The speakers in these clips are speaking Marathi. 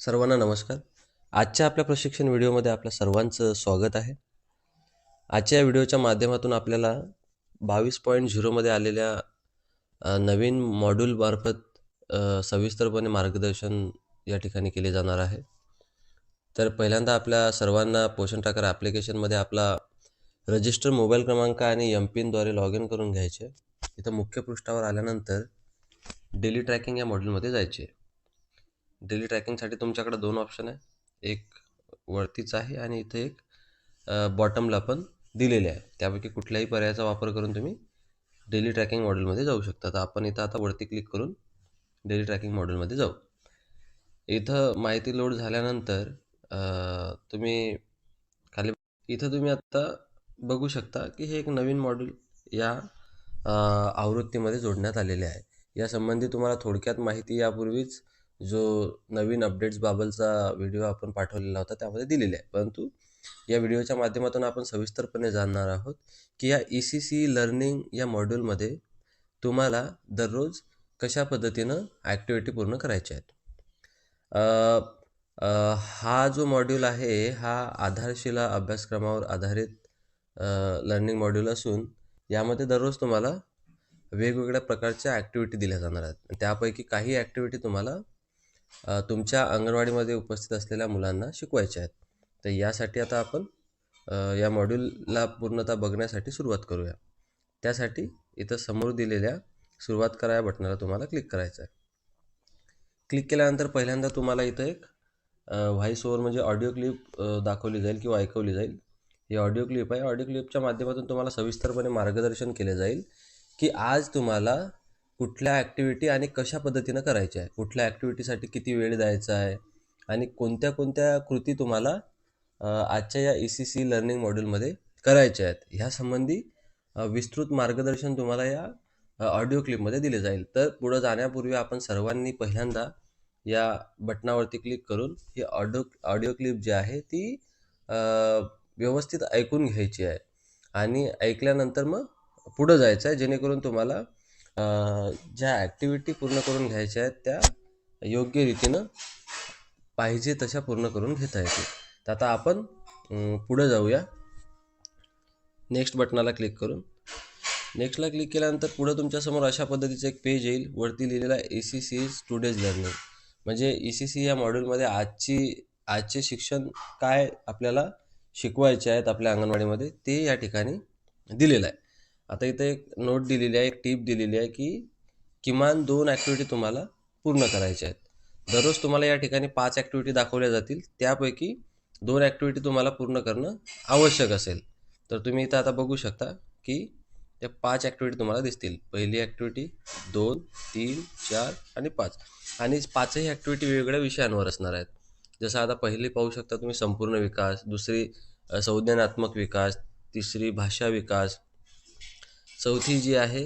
सर्वांना नमस्कार. आजच्या आपल्या प्रशिक्षण व्हिडिओमध्ये आपल्या सर्वांचं स्वागत आहे. आजच्या या व्हिडिओच्या माध्यमातून आपल्याला बावीस पॉईंट झिरोमध्ये आलेल्या नवीन मॉड्यूलमार्फत सविस्तरपणे मार्गदर्शन या ठिकाणी केले जाणार आहे. तर पहिल्यांदा आपल्या सर्वांना पोषण टाकर ॲप्लिकेशनमध्ये आपला रजिस्टर मोबाईल क्रमांक आणि एम पिनद्वारे लॉग इन करून घ्यायचे. इथं मुख्य पृष्ठावर आल्यानंतर डेली ट्रॅकिंग या मॉड्यूलमध्ये जायचे. डेली ट्रॅकिंगसाठी तुमच्याकडे दोन ऑप्शन आहे. एक वरतीच आहे आणि इथे एक बॉटमला पण दिलेले आहे. त्यापैकी कुठल्याही पर्यायाचा वापर करून तुम्ही डेली ट्रॅकिंग मॉडेलमध्ये जाऊ शकता. तर आपण इथं आता वरती क्लिक करून डेली ट्रॅकिंग मॉडेलमध्ये जाऊ. इथं माहिती लोड झाल्यानंतर तुम्ही खाली इथं तुम्ही आत्ता बघू शकता की हे एक नवीन मॉड्यूल या आवृत्तीमध्ये जोडण्यात आलेले आहे. यासंबंधी तुम्हाला थोडक्यात माहिती यापूर्वीच जो नवीन अपडेट्सबाबतचा व्हिडिओ आपण पाठवलेला होता त्यामध्ये दिलेला आहे. परंतु या व्हिडिओच्या माध्यमातून आपण सविस्तरपणे जाणणार आहोत की या ई सी सी लर्निंग या मॉड्यूलमध्ये तुम्हाला दररोज कशा पद्धतीनं ॲक्टिव्हिटी पूर्ण करायच्या आहेत? हा जो मॉड्यूल आहे हा आधारशिला अभ्यासक्रमावर आधारित लर्निंग मॉड्यूल असून यामध्ये दररोज तुम्हाला वेगवेगळ्या प्रकारच्या ॲक्टिव्हिटी दिल्या जाणार आहेत. त्यापैकी काही ॲक्टिव्हिटी तुम्हाला तुमच्या अंगणवाडीमध्ये उपस्थित असलेल्या मुलांना शिकवायच्या आहेत. तर यासाठी आता आपण या मॉड्यूलला पूर्णतः बघण्यासाठी सुरुवात करूया. त्यासाठी इथं समोर दिलेल्या सुरुवात करा या बटनाला तुम्हाला क्लिक करायचं आहे क्लिक केल्यानंतर पहिल्यांदा तुम्हाला इथं एक व्हॉइस ओवर म्हणजे ऑडिओ क्लिप दाखवली जाईल किंवा ऐकवली जाईल. ही ऑडिओ क्लिप आहे. ऑडिओ क्लिपच्या माध्यमातून तुम्हाला सविस्तरपणे मार्गदर्शन केले जाईल की आज तुम्हाला कुठल्या ॲक्टिव्हिटी आणि कशा पद्धतीनं करायच्या आहे? कुठल्या ॲक्टिव्हिटीसाठी किती वेळ द्यायचा आहे? आणि कोणत्या कोणत्या कृती तुम्हाला आजच्या या ई सी सी लर्निंग मॉड्यूलमध्ये करायच्या आहेत? ह्यासंबंधी विस्तृत मार्गदर्शन तुम्हाला या ऑडिओ क्लिपमध्ये दिले जाईल. तर पुढं जाण्यापूर्वी आपण सर्वांनी पहिल्यांदा या बटनावरती क्लिक करून ही ऑडिओ ऑडिओ क्लिप जी आहे ती व्यवस्थित ऐकून घ्यायची आहे. आणि ऐकल्यानंतर मग पुढं जायचं आहे जेणेकरून तुम्हाला ज्या ॲक्टिव्हिटी पूर्ण करून घ्यायच्या आहेत त्या योग्य रीतीनं पाहिजे तशा पूर्ण करून घेता येतील. तर आता आपण पुढं जाऊया. नेक्स्ट बटनाला क्लिक करून. नेक्स्टला क्लिक केल्यानंतर पुढं तुमच्यासमोर अशा पद्धतीचं एक पेज येईल. वरती लिहिलेलं A C C today's learning म्हणजे ई सी सी या मॉड्यूलमध्ये आजची आजचे शिक्षण काय आपल्याला शिकवायचे आहेत आपल्या अंगणवाडीमध्ये ते या ठिकाणी दिलेलं आहे. आता इथे एक नोट दिलेली आहे एक टीप दिलेली आहे की किमान दोन ॲक्टिव्हिटी तुम्हाला पूर्ण करायच्या आहेत. दररोज तुम्हाला या ठिकाणी पाच ॲक्टिव्हिटी दाखवल्या जातील. त्यापैकी दोन ॲक्टिव्हिटी तुम्हाला पूर्ण करणं आवश्यक असेल. तर तुम्ही इथं आता बघू शकता की त्या पाच ॲक्टिव्हिटी तुम्हाला दिसतील. पहिली ॲक्टिव्हिटी दोन तीन चार आणि पाच. आणि पाचही ॲक्टिव्हिटी वेगवेगळ्या विषयांवर असणार आहेत. जसं आता पहिली पाहू शकता तुम्ही संपूर्ण विकास दुसरी संज्ञानात्मक विकास तिसरी भाषा विकास चौथी जी आहे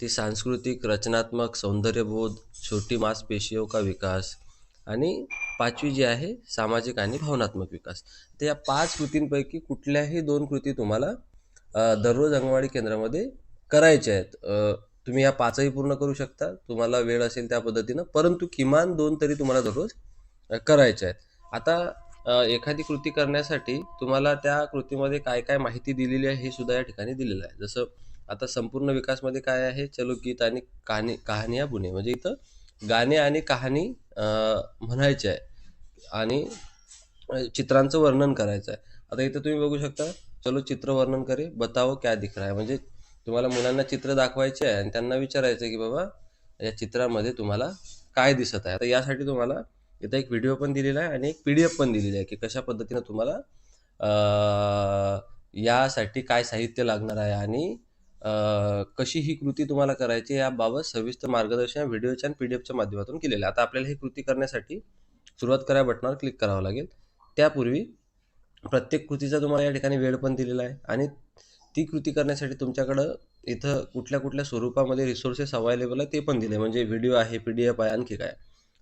ती सांस्कृतिक रचनात्मक सौंदर्यबोध छोटी मांसपेशियों का विकास आणि पाचवी जी आहे सामाजिक आणि भावनात्मक विकास. तर या पाच कृतींपैकी कुठल्याही दोन कृती तुम्हाला दररोज अंगणवाडी केंद्रामध्ये करायच्या आहेत. तुम्ही या पाचही पूर्ण करू शकता. तुम्हाला वेळ असेल त्या पद्धतीनं परंतु किमान दोन तरी तुम्हाला दररोज करायच्या आहेत. आता एखादी कृती करण्यासाठी तुम्हाला त्या कृतीमध्ये काय काय माहिती दिलेली आहे हे सुद्धा या ठिकाणी दिलेलं आहे. जसं आता संपूर्ण विकासमध्ये काय आहे? चलो गीत आणि कहाणी कहानिया बुने म्हणजे इथं गाणे आणि कहाणी म्हणायचे आहे. आणि चित्रांचं वर्णन करायचं आहे. आता इथं तुम्ही बघू शकता चलो चित्र वर्णन करे बताओ क्या दिख रहा है. म्हणजे तुम्हाला मुलांना चित्र दाखवायचे आहे आणि त्यांना विचारायचं आहे की बाबा या चित्रामध्ये तुम्हाला काय दिसत आहे. आता यासाठी तुम्हाला इथं एक व्हिडिओ पण दिलेला आहे आणि एक पी डी एफ पण दिलेली आहे की कशा पद्धतीनं तुम्हाला यासाठी काय साहित्य लागणार आहे आणि कशी ही कृती तुम्हाला करायची याबाबत सविस्तर मार्गदर्शन व्हिडिओच्या आणि पी डी एफच्या माध्यमातून केलेलं आहे. आता आपल्याला ही कृती करण्यासाठी सुरुवात करा बटनावर क्लिक करावं लागेल. त्यापूर्वी प्रत्येक कृतीचा तुम्हाला या ठिकाणी वेळ पण दिलेला आहे आणि ती कृती करण्यासाठी तुमच्याकडं इथं कुठल्या कुठल्या स्वरूपामध्ये रिसोर्सेस अवेलेबल आहे ते पण दिले म्हणजे व्हिडिओ आहे पी डी एफ आहे आणखी काय?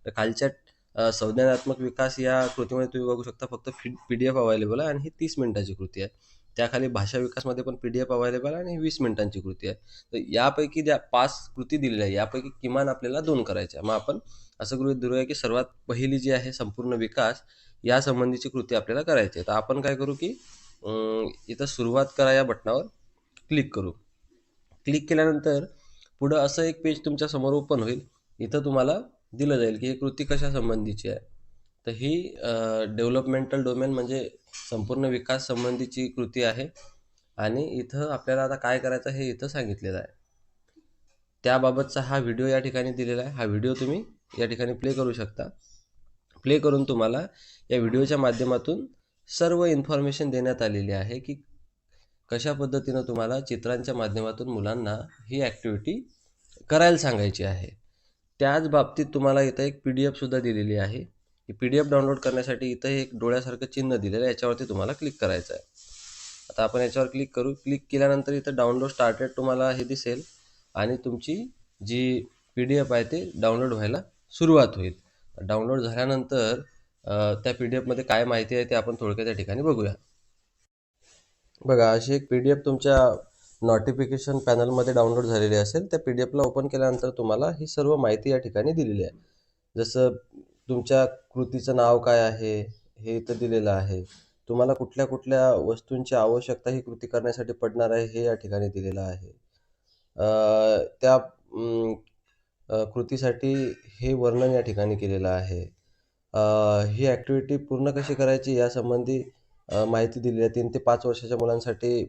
तर खालच्या संज्ञानात्मक विकास या कृतीमध्ये तुम्ही बघू शकता फक्त पी डी एफ अवेलेबल आहे आणि ही तीस मिनिटाची कृती आहे. त्याखाली भाषा विकासमध्ये पण पी डी एफ अवेलेबल आहे आणि वीस मिनिटांची कृती आहे. तर यापैकी ज्या पाच कृती दिलेल्या आहे यापैकी किमान आपल्याला दोन करायच्या आहे मग आपण असं गृहीत धरूया की सर्वात पहिली जी आहे संपूर्ण विकास या संबंधीची कृती आपल्याला करायची आहे. तर आपण काय करू की इथं सुरुवात करा या बटनावर क्लिक करू. क्लिक केल्यानंतर पुढं असं एक पेज तुमच्यासमोर ओपन होईल. इथं तुम्हाला दिलं जाईल की ही कृती कशा संबंधीची आहे. तर ही डेव्हलपमेंटल डोमेन म्हणजे संपूर्ण विकास संबंधीची कृती आहे. आणि इथं आपल्याला आता काय करायचं हे इथं सांगितलेलं आहे. त्याबाबतचा हा व्हिडिओ या ठिकाणी दिलेला आहे. हा व्हिडिओ तुम्ही या ठिकाणी प्ले करू शकता. प्ले करून तुम्हाला या व्हिडिओच्या माध्यमातून सर्व इन्फॉर्मेशन देण्यात आलेली आहे की कशा पद्धतीनं तुम्हाला चित्रांच्या माध्यमातून मुलांना ही ॲक्टिव्हिटी करायला सांगायची आहे. त्याच बाबतीत तुम्हाला इथं एक पी डी एफसुद्धा दिलेली आहे. ही पी डी एफ डाउनलोड करण्यासाठी इथं एक डोळ्यासारखं चिन्ह दिलेलं आहे. याच्यावरती तुम्हाला क्लिक करायचं आहे. आता आपण याच्यावर क्लिक करू. क्लिक केल्यानंतर इथं डाउनलोड स्टार्टेड तुम्हाला हे दिसेल. आणि तुमची जी पी डी एफ आहे ते डाउनलोड व्हायला सुरुवात होईल. डाउनलोड झाल्यानंतर त्या पी डी एफमध्ये काय माहिती आहे ते आपण थोडक्यात त्या ठिकाणी बघूया. बघा अशी एक पी डी एफ तुमच्या नोटिफिकेशन पॅनलमध्ये डाउनलोड झालेली असेल. त्या पी डी एफला ओपन केल्यानंतर तुम्हाला ही सर्व माहिती या ठिकाणी दिलेली आहे. जसं तुमच्या कृतीचं नाव काय आहे? हे इथं दिलेलं आहे. तुम्हाला कुठल्या कुठल्या वस्तूंची आवश्यकता ही कृती करण्यासाठी पडणार आहे हे या ठिकाणी दिलेलं आहे. त्या कृतीसाठी हे वर्णन या ठिकाणी केलेलं आहे. ही ॲक्टिव्हिटी पूर्ण कशी करायची यासंबंधी माहिती दिलेली आहे. तीन ते पाच वर्षाच्या मुलांसाठी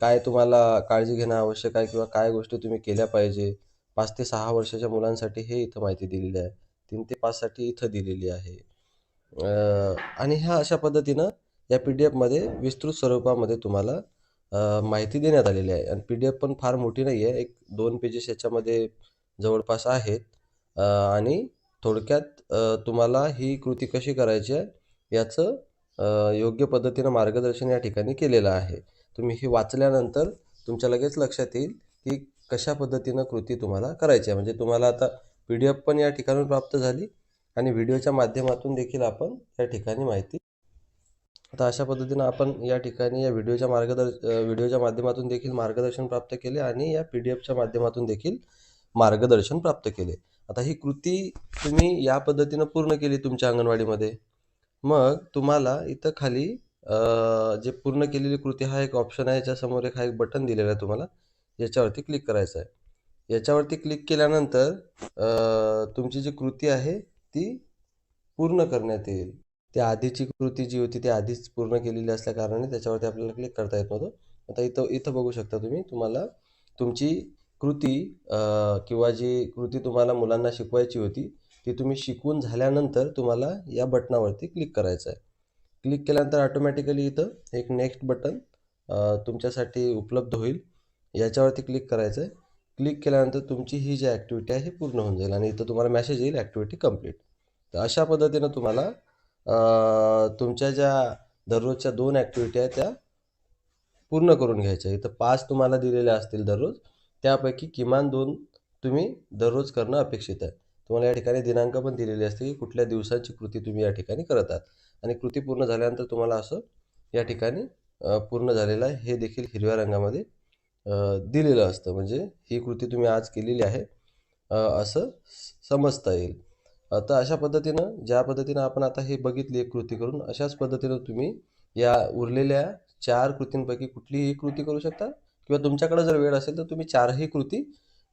काय तुम्हाला काळजी घेणं आवश्यक आहे किंवा काय गोष्टी तुम्ही केल्या पाहिजे? पाच ते सहा वर्षाच्या मुलांसाठी हे इथं माहिती दिलेली आहे. तीन ते पाचसाठी इथं दिलेली आहे. आणि ह्या अशा पद्धतीनं या पी डी एफमध्ये विस्तृत स्वरूपामध्ये तुम्हाला माहिती देण्यात आलेली आहे. आणि पी डी एफ पण फार मोठी नाही आहे. एक दोन पेजेस याच्यामध्ये जवळपास आहेत. आणि थोडक्यात तुम्हाला ही कृती कशी करायची आहे याचं योग्य पद्धतीनं मार्गदर्शन या ठिकाणी केलेलं आहे. तुम्ही हे वाचल्यानंतर तुमच्या लगेच लक्षात येईल की कशा पद्धतीनं कृती तुम्हाला करायची आहे. म्हणजे तुम्हाला आता पी डी एफ पण या ठिकाणून प्राप्त झाली आणि व्हिडिओच्या माध्यमातून देखील आपण या ठिकाणी माहिती आता अशा पद्धतीनं आपण या ठिकाणी या व्हिडिओच्या मार्गदर्श व्हिडिओच्या माध्यमातून देखील मार्गदर्शन प्राप्त केले आणि या पी डी एफच्या माध्यमातून देखील मार्गदर्शन प्राप्त केले. आता ही कृती तुम्ही या पद्धतीनं पूर्ण केली तुमच्या अंगणवाडीमध्ये. मग तुम्हाला इथं खाली जे पूर्ण केलेली कृती हा एक ऑप्शन आहे. याच्यासमोर एक हा एक बटन दिलेला आहे तुम्हाला. याच्यावरती क्लिक करायचं आहे. याच्यावरती क्लिक केल्यानंतर तुमची जी कृती आहे ती पूर्ण करण्यात येईल. त्या आधीची कृती जी होती ती आधीच पूर्ण केलेली असल्याकारणाने त्याच्यावरती आपल्याला क्लिक करता येत नव्हतं. आता इथं इथं बघू शकता तुम्ही तुम्हाला तुमची कृती किंवा जी कृती तुम्हाला मुलांना शिकवायची होती ती तुम्ही शिकून झाल्यानंतर तुम्हाला या बटनावरती क्लिक करायचं आहे. क्लिक केल्यानंतर ऑटोमॅटिकली इथं एक नेक्स्ट बटन तुमच्यासाठी उपलब्ध होईल. याच्यावरती क्लिक करायचं आहे. क्लिक केल्यानंतर तुमची ही जी ॲक्टिव्हिटी आहे ही पूर्ण होऊन जाईल आणि इथं तुम्हाला मेसेज येईल ॲक्टिव्हिटी कंप्लीट तर अशा पद्धतीनं तुम्हाला तुमच्या ज्या दररोजच्या दोन ॲक्टिव्हिटी आहेत त्या पूर्ण करून घ्यायच्या. इथं पाच तुम्हाला दिलेल्या असतील दररोज त्यापैकी किमान दोन तुम्ही दररोज करणं अपेक्षित आहे. तुम्हाला या ठिकाणी दिनांक पण दिलेली असते की कुठल्या दिवसांची कृती तुम्ही या ठिकाणी करत आहात. आणि कृती पूर्ण झाल्यानंतर तुम्हाला असं या ठिकाणी पूर्ण झालेलं आहे. हे देखील हिरव्या रंगामध्ये दिलेलं असतं. म्हणजे ही कृती तुम्ही आज केलेली आहे. असं समजता येईल. तर अशा पद्धतीनं ज्या पद्धतीनं आपण आता हे बघितली एक कृती करून अशाच पद्धतीनं तुम्ही या उरलेल्या चार कृतींपैकी कुठलीही एक कृती करू शकता. किंवा तुमच्याकडे जर वेळ असेल तर तुम्ही चारही कृती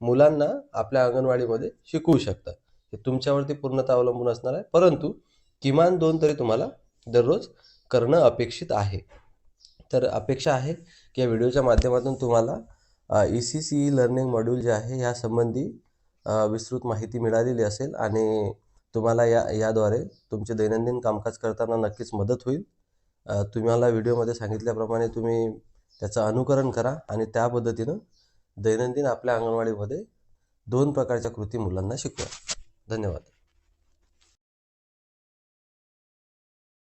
मुलांना आपल्या अंगणवाडीमध्ये शिकवू शकता. हे तुमच्यावरती पूर्णतः अवलंबून असणार आहे. परंतु किमान दोन तरी तुम्हाला दररोज करणं अपेक्षित आहे. तर अपेक्षा आहे की या व्हिडिओच्या माध्यमातून तुम्हाला E C C E learning module जे आहे यासंबंधी विस्तृत माहिती मिळालेली असेल आणि तुम्हाला या याद्वारे तुमचे दैनंदिन कामकाज करताना नक्कीच मदत होईल. तुम्हाला व्हिडिओमध्ये सांगितल्याप्रमाणे तुम्ही त्याचं अनुकरण करा आणि त्या पद्धतीनं दैनंदिन आपल्या अंगणवाडीमध्ये दोन प्रकारच्या कृती मुलांना शिकवा. धन्यवाद.